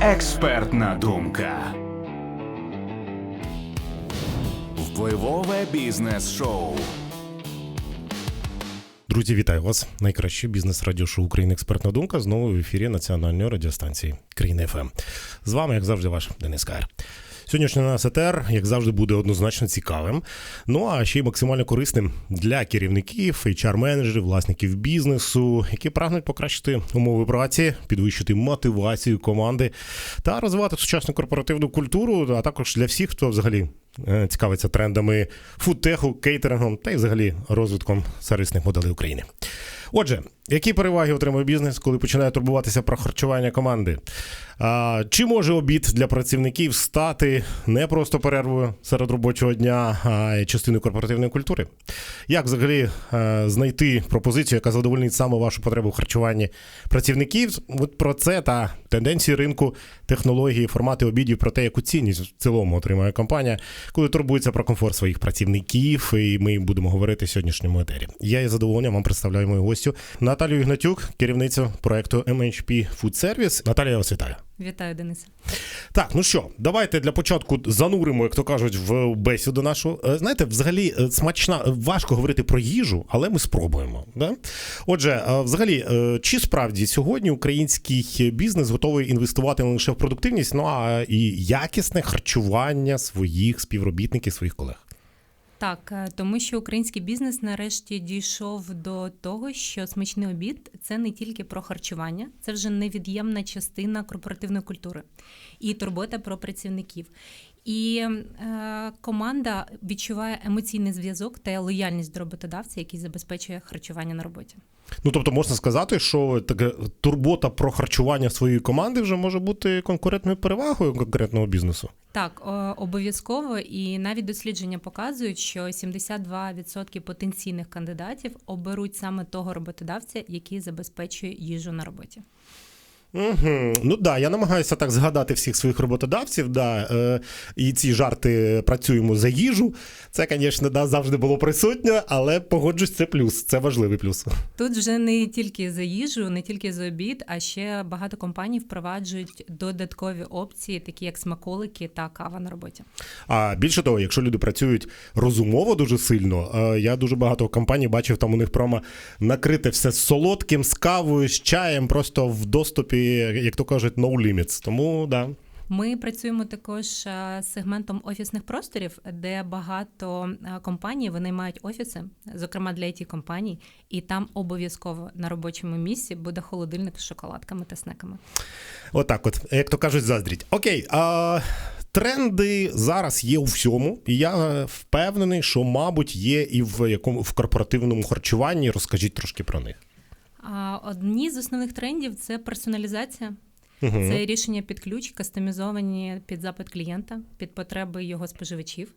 Експертна думка. Впливове бізнес-шоу. Друзі, вітаю вас! Найкраще бізнес радіошоу України Експертна думка знову в ефірі національної радіостанції Країни ФМ. З вами, як завжди, ваш Денис Каєр. Сьогоднішній нас етер, як завжди, буде однозначно цікавим. Ну а ще й максимально корисним для керівників, HR-менеджерів, власників бізнесу, які прагнуть покращити умови праці, підвищити мотивацію команди та розвивати сучасну корпоративну культуру, а також для всіх, хто взагалі е, цікавиться трендами фудтеху, кейтерингом та й взагалі розвитком сервісних моделей України. Отже, які переваги отримує бізнес, коли починає турбуватися про харчування команди? А, чи може обід для працівників стати не просто перервою серед робочого дня, а й частиною корпоративної культури? Як взагалі е, знайти пропозицію, яка задовольнить саме вашу потребу в харчуванні працівників? От про це та тенденції ринку, технології, формати обідів, про те, яку цінність в цілому отримує компанія, коли турбується про комфорт своїх працівників, і ми будемо говорити в сьогоднішньому етері. Я із задоволенням вам представляю мою гостю Наталію Ігнатюк, керівницю проекту MHP Food Service. Наталія, я вас вітаю. Вітаю, Денисе. Так, ну що, давайте для початку зануримо, як то кажуть, в бесіду нашу. Е, Знаєте, взагалі е, смачна, важко говорити про їжу, але ми спробуємо. Да? Отже, е, взагалі, е, чи справді сьогодні український бізнес готовий інвестувати не лише в продуктивність, ну а і якісне харчування своїх співробітників, своїх колег? Так, е, тому що український бізнес нарешті дійшов до того, що смачний обід це не тільки про харчування, це вже невід'ємна частина корпоративної культури і турбота про працівників. І е, команда відчуває емоційний зв'язок та лояльність до роботодавця, який забезпечує харчування на роботі. Ну тобто можна сказати, що така турбота про харчування своєї команди вже може бути конкурентною перевагою конкретного бізнесу. Так, обов'язково, і навіть дослідження показують, що 72% потенційних кандидатів оберуть саме того роботодавця, який забезпечує їжу на роботі. Угу. Ну да, я намагаюся так згадати всіх своїх роботодавців. Да, е, і ці жарти працюємо за їжу. Це, звісно, да, завжди було присутнє, але погоджусь, це плюс, це важливий плюс. Тут вже не тільки за їжу, не тільки за обід, а ще багато компаній впроваджують додаткові опції, такі як смаколики та кава на роботі. А більше того, якщо люди працюють розумово дуже сильно, е, я дуже багато компаній бачив, там у них прямо накрите все з солодким, з кавою, з чаєм, просто в доступі, як то кажуть, no limits. Тому да. Ми працюємо також е, з сегментом офісних просторів, де багато е, компаній вони мають офіси, зокрема для it компаній, і там обов'язково на робочому місці буде холодильник з шоколадками та снеками. Отак, от, як то кажуть, заздріть. Окей, а тренди зараз є у всьому, і я впевнений, що, мабуть, є і в якому в корпоративному харчуванні. Розкажіть трошки про них. А одні з основних трендів це персоналізація. Угу. Це рішення під ключ, кастомізовані під запит клієнта, під потреби його споживачів.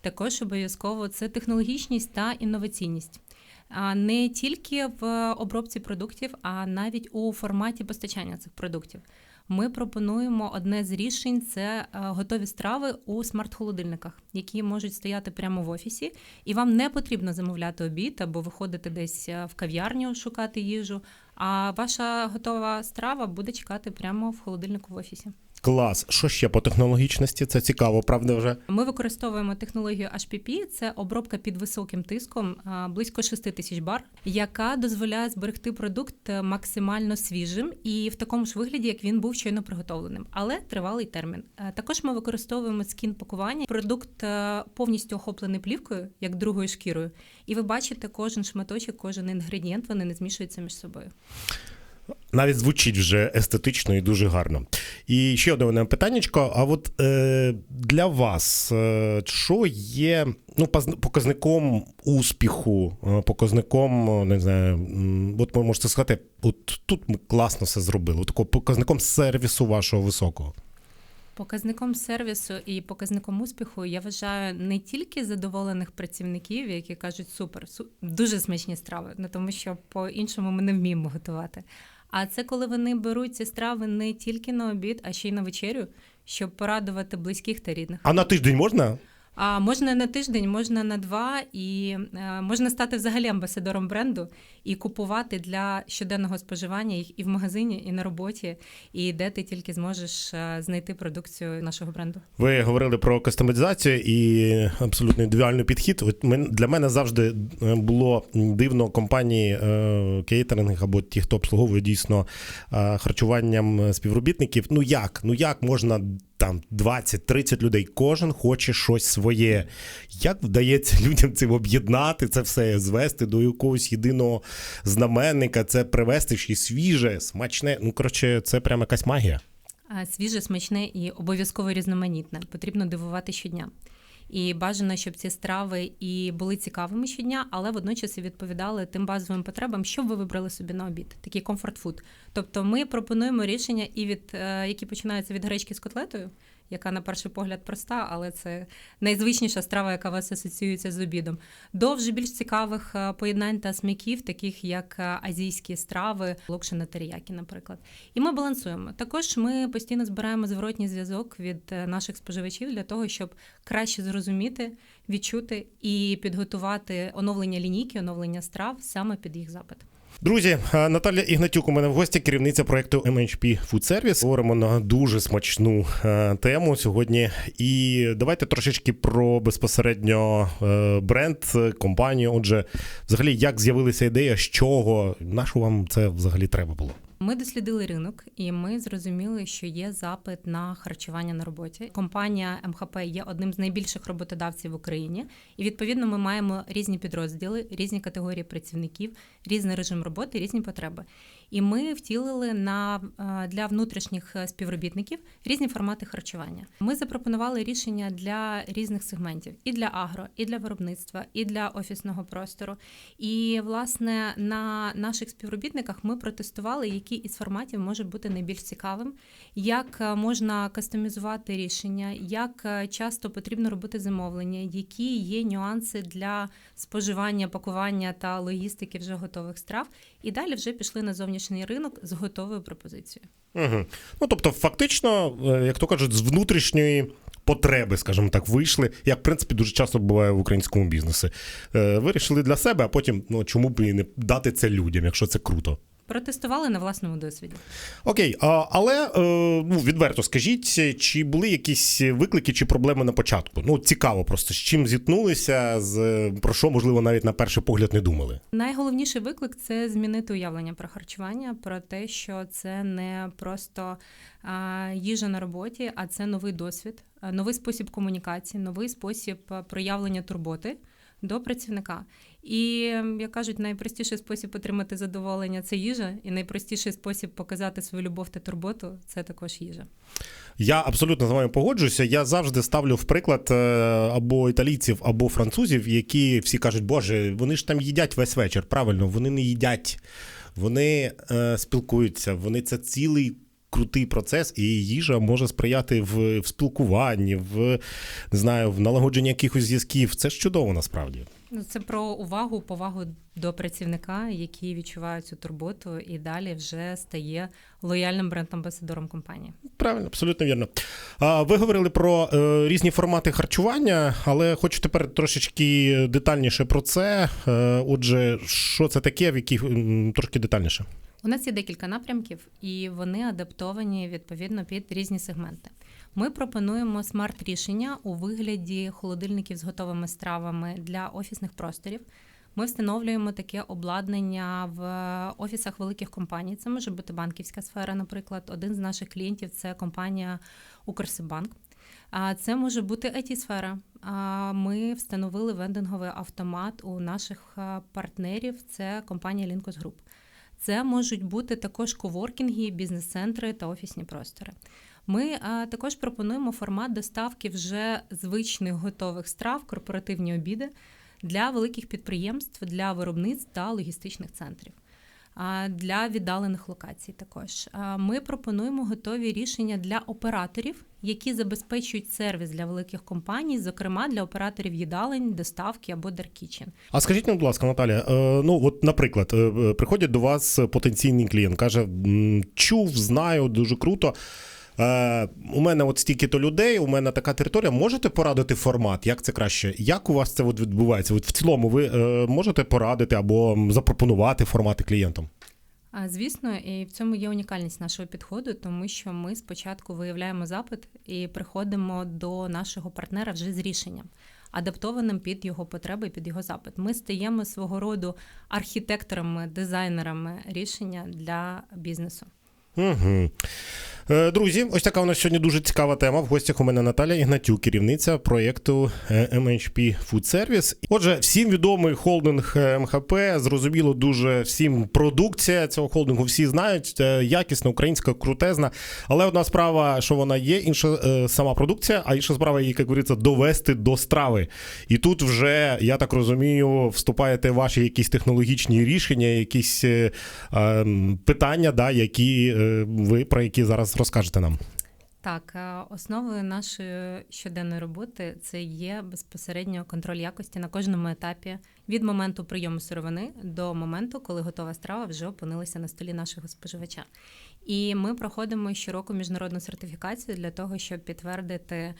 Також обов'язково це технологічність та інноваційність. А не тільки в обробці продуктів, а навіть у форматі постачання цих продуктів. Ми пропонуємо одне з рішень це е, готові страви у смарт-холодильниках, які можуть стояти прямо в офісі, і вам не потрібно замовляти обід або виходити десь е, в кав'ярню шукати їжу. А ваша готова страва буде чекати прямо в холодильнику в офісі. Клас. Що ще по технологічності? Це цікаво, правда вже. Ми використовуємо технологію HPP, це обробка під високим тиском, близько 6 тисяч бар, яка дозволяє зберегти продукт е, максимально свіжим і в такому ж вигляді, як він був щойно приготовленим, але тривалий термін. Е, Також ми використовуємо скін пакування. Продукт е, повністю охоплений плівкою, як другою шкірою, і ви бачите кожен шматочок, кожен інгредієнт, вони не змішуються між собою. Навіть звучить вже естетично і дуже гарно. І ще одне мене питаннячко. А от е, для вас е, що є ну, показником успіху, е, показником, е, не знаю, от ви можете сказати, от тут ми класно все зробили, от такого показником сервісу вашого високого. Показником сервісу і показником успіху я вважаю не тільки задоволених працівників, які кажуть супер, дуже смачні страви, ну тому що по-іншому ми не вміємо готувати. А це коли вони беруть ці страви не тільки на обід, а ще й на вечерю, щоб порадувати близьких та рідних. А на тиждень можна? А можна на тиждень, можна на два, і е, можна стати взагалі амбасадором бренду і купувати для щоденного споживання їх і в магазині, і на роботі, і де ти тільки зможеш е, знайти продукцію нашого бренду. Ви говорили про кастомізацію і абсолютно індивідуальний підхід. От для мене завжди е, було дивно компанії кейтеринг або ті, хто обслуговує дійсно харчуванням співробітників. Ну як? Ну як можна там 20-30 людей? Кожен хоче щось своє. Як вдається людям цим об'єднати це все, звести до якогось єдиного знаменника, це привести ще свіже, смачне. Ну коротше, це прямо якась магія. Свіже, смачне і обов'язково різноманітне. Потрібно дивувати щодня. І бажано, щоб ці страви і були цікавими щодня, але водночас і відповідали тим базовим потребам, що ви вибрали собі на обід, такий комфорт-фуд. Тобто ми пропонуємо рішення, і від е, які починаються від гречки з котлетою, яка на перший погляд проста, але це найзвичніша страва, яка вас асоціюється з обідом, до вже більш цікавих е, поєднань та смаків, таких як е, азійські страви, локшина теріякі, наприклад. І ми балансуємо. Також ми постійно збираємо зворотній зв'язок від е, наших споживачів для того, щоб краще зрозуміти, відчути і підготувати оновлення лінійки, оновлення страв саме під їх запит. Друзі, е, Наталя Ігнатюк у мене в гості, керівниця проекту MHP Food Service. Говоримо на дуже смачну е, тему сьогодні. І давайте трошечки про безпосередньо е, бренд, компанію. Отже, взагалі, як з'явилася ідея, з чого, на що вам це взагалі треба було? Ми дослідили ринок, і ми зрозуміли, що є запит на харчування на роботі. Компанія МХП є одним з найбільших роботодавців в Україні, і відповідно ми маємо різні підрозділи, різні категорії працівників, різний режим роботи, різні потреби. І ми втілили на е, для внутрішніх е, співробітників різні формати харчування. Ми запропонували рішення для різних сегментів: і для агро, і для виробництва, і для офісного простору. І власне на наших співробітниках ми протестували, який із форматів може бути найбільш цікавим, як е, можна кастомізувати рішення, як часто потрібно робити замовлення, які є нюанси для споживання, пакування та логістики вже готових страв. І далі вже пішли на зовнішній ринок з готовою пропозицією. Угу. Ну тобто, фактично, е, як то кажуть, з внутрішньої. Потреби, скажімо так, вийшли, як в принципі дуже часто буває в українському бізнесі. Е, вирішили для себе, а потім ну чому б і не дати це людям, якщо це круто. Протестували на власному досвіді. Окей, а, але е, ну, відверто скажіть, чи були якісь виклики чи проблеми на початку? Ну, цікаво просто з чим зіткнулися, з про що, можливо, навіть на перший погляд не думали. Найголовніший виклик це змінити уявлення про харчування, про те, що це не просто а, їжа на роботі, а це новий досвід, новий спосіб комунікації, новий спосіб проявлення турботи до працівника. І як кажуть, найпростіший спосіб отримати задоволення це їжа, і найпростіший спосіб показати свою любов та турботу це також їжа. Я абсолютно з вами погоджуюся. Я завжди ставлю в приклад е, або італійців, або французів, які всі кажуть, Боже, вони ж там їдять весь вечір. Правильно, вони не їдять, вони е, спілкуються, вони це цілий. Крутий процес, і їжа може сприяти в, в спілкуванні, в не знаю, в налагодженні якихось зв'язків. Це ж чудово насправді. Ну, це про увагу, повагу до працівника, який відчуває цю турботу, і далі вже стає лояльним бренд-амбасадором компанії. Правильно, абсолютно вірно. А, Ви говорили про е, різні формати харчування, але хочу тепер трошечки детальніше про це. Е, отже, що це таке, в яких трошки детальніше. У нас є декілька напрямків, і вони адаптовані відповідно під різні сегменти. Ми пропонуємо смарт-рішення у вигляді холодильників з готовими стравами для офісних просторів. Ми встановлюємо таке обладнання в офісах великих компаній. Це може бути банківська сфера, наприклад. Один з наших клієнтів це компанія Укрсибанк. А це може бути it сфера Ми встановили вендинговий автомат у наших партнерів. Це компанія Linkos Group. Це можуть бути також коворкінги, бізнес-центри та офісні простори. Ми також пропонуємо формат доставки вже звичних готових страв, корпоративні обіди для великих підприємств, для виробництв та логістичних центрів. Для віддалених локацій також ми пропонуємо готові рішення для операторів, які забезпечують сервіс для великих компаній, зокрема для операторів їдалень, доставки або даркічен. А скажіть, будь ласка, Наталя, е, ну от, наприклад, е, приходять до вас потенційний клієнт, каже: чув, знаю, дуже круто. Е, у мене от стільки-то людей, у мене така територія. Можете порадити формат? Як це краще? Як у вас це от відбувається? От в цілому, ви е, можете порадити або запропонувати формати клієнтам? А, Звісно, і в цьому є унікальність нашого підходу, тому що ми спочатку виявляємо запит і приходимо до нашого партнера вже з рішенням, адаптованим під його потреби, під його запит. Ми стаємо свого роду архітекторами, дизайнерами рішення для бізнесу. Угу. Е, Друзі, ось така у нас сьогодні дуже цікава тема. В гостях у мене Наталя Ігнатюк, керівниця проєкту е, MHP Food Service. Отже, всім відомий холдинг е, МХП. Зрозуміло, дуже всім продукція цього холдингу всі знають. е, Якісна, українська, крутезна. Але одна справа, що вона є, інша е, сама продукція, а інша справа її, як говориться, довести до страви. І тут вже, я так розумію, вступаєте ваші якісь технологічні рішення, якісь е, е, питання, да, які е, ви про які зараз розкажете нам. Так, е, основою нашої щоденної роботи це є безпосередньо контроль якості на кожному етапі від моменту прийому сировини до моменту, коли готова страва вже опинилася на столі нашого споживача. І ми проходимо щороку міжнародну сертифікацію для того, щоб підтвердити е,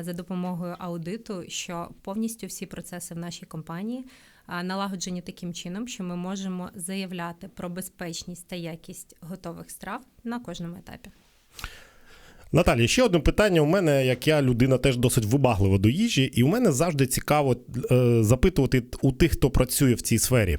за допомогою аудиту, що повністю всі процеси в нашій компанії е, налагоджені таким чином, що ми можемо заявляти про безпечність та якість готових страв на кожному етапі. Наталі, ще одне питання. У мене, як я людина, теж досить вибаглива до їжі, і у мене завжди цікаво е, запитувати у тих, хто працює в цій сфері.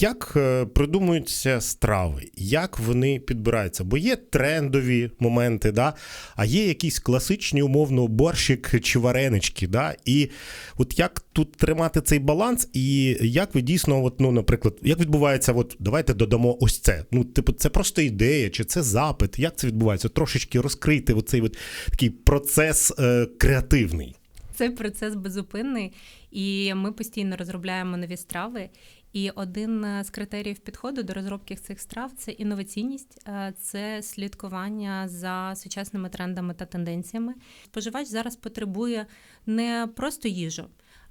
Як е, придумуються страви, як вони підбираються? Бо є трендові моменти, да? а є якісь класичні, умовно, борщик чи варенички. Да? І от як тут тримати цей баланс, і як ви дійсно, от, ну, наприклад, як відбувається, от давайте додамо ось це. Ну, типу, це просто ідея, чи це запит? Як це відбувається? Трошечки розкрити оцей от такий процес е, креативний. Цей процес безупинний, і ми постійно розробляємо нові страви. І один е, з критеріїв підходу до розробки цих страв це інноваційність, е, це слідкування за сучасними трендами та тенденціями. Споживач зараз потребує не просто їжу,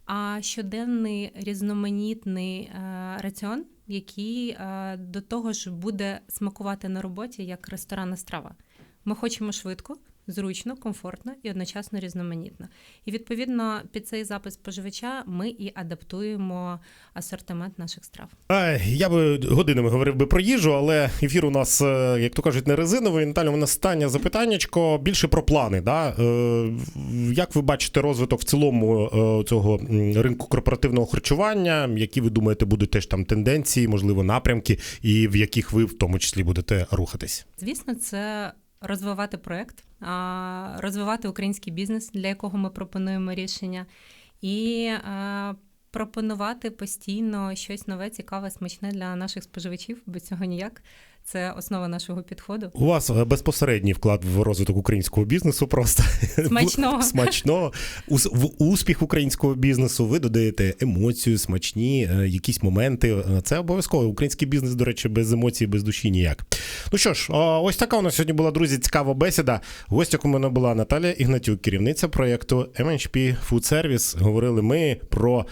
а щоденний різноманітний е, раціон, який до того ж буде смакувати на роботі як ресторанна страва. Ми хочемо швидко, зручно, комфортно і одночасно різноманітно. І відповідно під цей запис споживача ми і адаптуємо асортимент наших страв. Я би годинами говорив би про їжу, але ефір у нас, е, як то кажуть, не резиновий. Наталя, у нас останнє запитаннячко більше про плани. Да? Е, Як ви бачите розвиток в цілому е, цього ринку корпоративного харчування? Які ви думаєте, будуть теж там тенденції, можливо, напрямки, і в яких ви в тому числі будете рухатись? Звісно, це розвивати проект, розвивати український бізнес, для якого ми пропонуємо рішення, і пропонувати постійно щось нове, цікаве, смачне для наших споживачів, без цього ніяк. Це основа нашого підходу. У вас е, безпосередній вклад в розвиток українського бізнесу просто Смачного. смачного. В успіх українського бізнесу ви додаєте емоцію, смачні, е, якісь моменти. Е, Це обов'язково. Український бізнес, до речі, без емоцій, без душі ніяк. Ну що ж, ось така у нас сьогодні була, друзі, цікава бесіда. В у мене була Наталія Ігнатюк, керівниця проєкту MHP Food Service. Говорили ми про.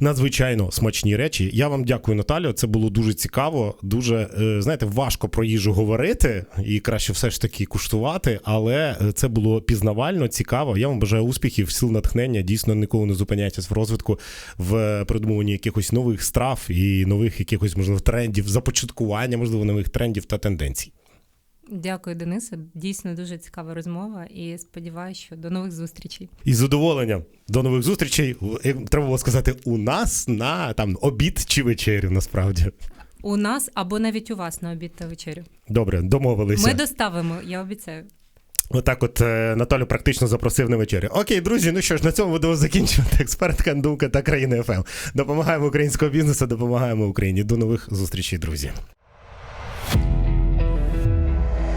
Надзвичайно смачні речі. Я вам дякую, Наталю. Це було дуже цікаво. Дуже е, знаєте, важко про їжу говорити і краще все ж таки куштувати, але е, це було пізнавально, цікаво. Я вам бажаю успіхів, сил натхнення. Дійсно, ніколи не зупиняйтесь в розвитку, в придумуванні якихось нових страв і нових якихось можливо трендів, започаткування, можливо, нових трендів та тенденцій. Дякую, Денисе. Дійсно дуже цікава розмова, і сподіваюся, що до нових зустрічей. І з задоволенням до нових зустрічей. Треба було сказати у нас на там обід чи вечерю. Насправді У нас або навіть у вас на обід та вечерю. добре, домовилися. Ми доставимо, я обіцяю. Отак, от е, Наталю практично запросив на вечерю. Окей, друзі, ну що ж, на цьому будемо закінчувати. Експертка думка та країна ФМ. Допомагаємо українському бізнесу, допомагаємо Україні. До нових зустрічей, друзі.